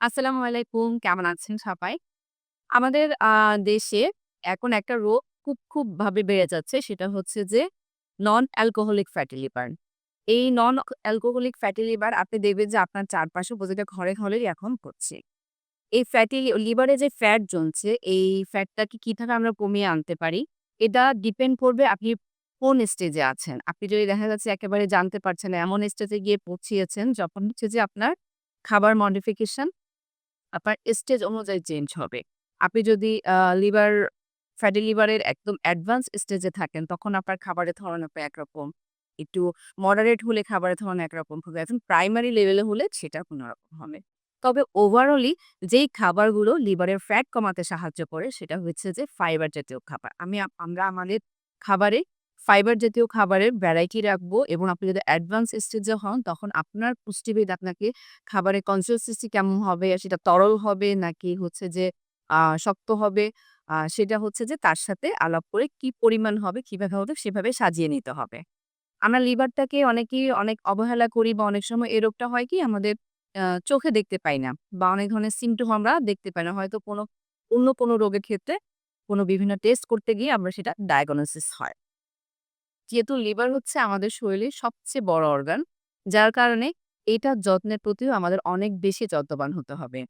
আসসালামু আলাইকুম। কেমন আছেন সবাই? আমাদের দেশে এখন একটা রোগ খুব, খুব ভাবে বেড়ে যাচ্ছে। সেটা হচ্ছে যে নন অ্যালকোহলিক ফ্যাটি লিভার। এই নন অ্যালকোহলিক ফ্যাটি লিভার আপনি দেখবেন যে আপনার চারপাশে প্রতিটা ঘরে, ঘরেই এখন হচ্ছে। এই ফ্যাটি লিভারে যে ফ্যাট জমছে, এই ফ্যাটটাকে কীভাবে আমরা কমিয়ে আনতে পারি? এটা ডিপেন্ড করবে আপনি কোন স্টেজে আছেন। আপনি যদি দেখা যাচ্ছে একেবারে জানতে পারছেন এমন স্টেজে গিয়ে পৌঁছিয়েছেন যখন হচ্ছে যে আপনার খাবার মডিফিকেশন আপনার স্টেজ অনুযায়ী চেঞ্জ হবে। আপনি যদি লিভার ফ্যাটি লিভারের একদম অ্যাডভান্স স্টেজে থাকেন, তখন আপনার খাবারের ধরন হবে একরকম। একটু মডারেট হলে খাবারের ধরন একরকম হবে। এখন প্রাইমারি লেভেলে হলে সেটা অন্যরকম হবে। তবে ওভারঅলি যেই খাবারগুলো লিভারের ফ্যাট কমাতে সাহায্য করে সেটা হচ্ছে যে ফাইবার জাতীয় খাবার। আমি আমরা আমাদের খাবারে ফাইবার জাতীয় খাবারের ভ্যারাইটি রাখব এবং আপনি যদি অ্যাডভান্স স্টেজে হন তখন আপনার পুষ্টিবিদ আপনাকে খাবারের কনসিস্টেন্সি কেমন হবে, সেটা তরল হবে নাকি হচ্ছে যে শক্ত হবে, সেটা হচ্ছে যে তার সাথে আলাপ করে কি পরিমাণ হবে, কীভাবে হবে সেভাবে সাজিয়ে নিতে হবে। আমরা লিভারটাকে অনেকেই অনেক অবহেলা করি বা অনেক সময় এই রোগটা হয় কি আমাদের চোখে দেখতে পাই না বা অনেক ধরনের সিম্পটম আমরা দেখতে পাই না। হয়তো কোনো অন্য কোনো রোগের ক্ষেত্রে কোনো বিভিন্ন টেস্ট করতে গিয়ে আমরা সেটা ডায়াগনোসিস হয়। যেহেতু লিভার হচ্ছে আমাদের শরীরের সবচেয়ে বড় অর্গান, যার কারণে এটার যত্নের প্রতিও আমাদের অনেক বেশি যত্নবান হতে হবে।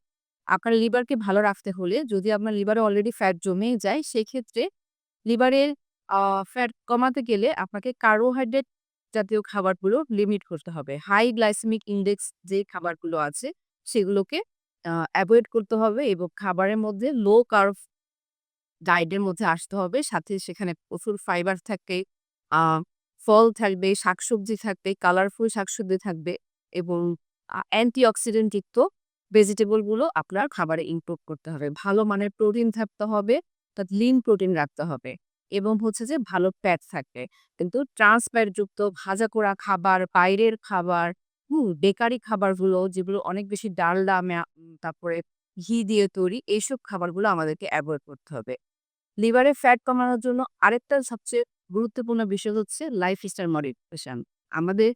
আপনার লিভারকে ভালো রাখতে হলে যদি আপনার লিভারে অলরেডি ফ্যাট জমে যায়, সেক্ষেত্রে লিভারের ফ্যাট কমাতে গেলে আপনাকে কার্বোহাইড্রেট জাতীয় খাবারগুলো লিমিট করতে হবে। হাই গ্লাইসেমিক ইন্ডেক্স যে খাবারগুলো আছে, সেগুলোকে আ এভয়েড করতে হবে এবং খাবারের মধ্যে লো কার্ব ডায়েটের মধ্যে আসতে হবে। সাথে সেখানে প্রচুর ফাইবার থাকে, ফল থাকবে, শাকসবজি থাকবে, কালারফুল শাকসবজি থাকবে এবং অ্যান্টিঅক্সিডেন্ট যুক্ত ভেজিটেবলগুলো আপনার খাবারে ইনক্লুড করতে হবে। ভালো মানের প্রোটিন থাকতে হবে, অর্থাৎ লিন প্রোটিন রাখতে হবে এবং হচ্ছে যে ভালো ফ্যাট থাকবে। কিন্তু যুক্ত ভাজা করা খাবার, বাইরের খাবার, হুম? বেকারি খাবারগুলো যেগুলো অনেক বেশি ডালডা, তারপরে ঘি দিয়ে তৈরি, এইসব খাবারগুলো আমাদেরকে অ্যাভয়েড করতে হবে। লিভারে ফ্যাট কমানোর জন্য আরেকটা সবচেয়ে গুরুত্বপূর্ণ বিষয় হচ্ছে লাইফস্টাইল মডিফিকেশন। আমাদের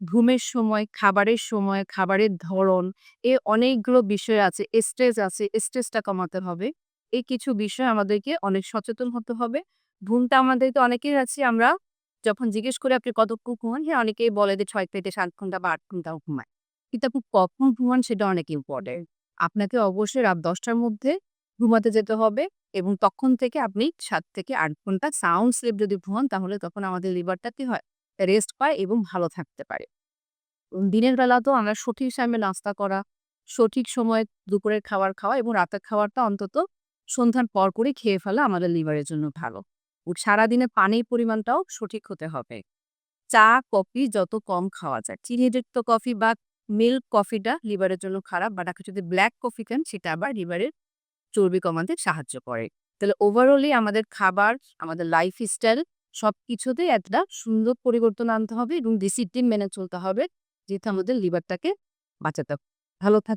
ঘুমের সময়, খাবারের সময়, খাবারের ধরন, এ অনেকগুলো বিষয় আছে, স্ট্রেস আছে, স্ট্রেসটা কমাতে হবে। এই কিছু বিষয় আমাদেরকে অনেক সচেতন হতে হবে। ঘুমটা আমাদের তো অনেকের আছে আমরা যখন জিজ্ঞেস করি আপনি কতক্ষণ ঘুমান? হ্যাঁ, অনেকেই বলে যে ৬ থেকে ৭ ঘণ্টা বা আট ঘন্টাও ঘুমায়। কিন্তু আপনি কখন ঘুমান সেটা অনেক ইম্পর্টেন্ট আপনাকে অবশ্যই রাত দশটার মধ্যে ঘুমাতে যেতে হবে এবং তখন থেকে আপনি সাত থেকে আট ঘণ্টা সাউন্ড স্লিপ যদি ঘুমান তাহলে তখন আমাদের লিভারটা কি হয়? রেস্ট পায় এবং ভালো থাকতে পারে। দিনের বেলা তো আমরা সঠিক টাইমে নাস্তা করা, সঠিক সময়ে দুপুরের খাবার খাওয়া এবং রাতের খাবারটা অন্তত সন্ধ্যার পর করে খেয়ে ফেলা আমাদের লিভারের জন্য ভালো। সারাদিনে পানির পরিমাণটাও সঠিক হতে হবে। চা, কফি যত কম খাওয়া যায়। চিনিযুক্ত কফি বা মিল্ক কফিটা লিভারের জন্য খারাপ আপনি যদি ব্ল্যাক কফি খান সেটা আবার লিভারের চর্বি কমাতে সাহায্য করে। তাহলে ওভারঅলই আমাদের খাবার, আমাদের লাইফ স্টাইল সব সবকিছুতেই একটা সুন্দর পরিবর্তন আনতে হবে এবং ডিসিপ্লিন মেনে চলতে হবে। যেহেতু আমাদের লিভারটাকে বাঁচাতে ভালো থাক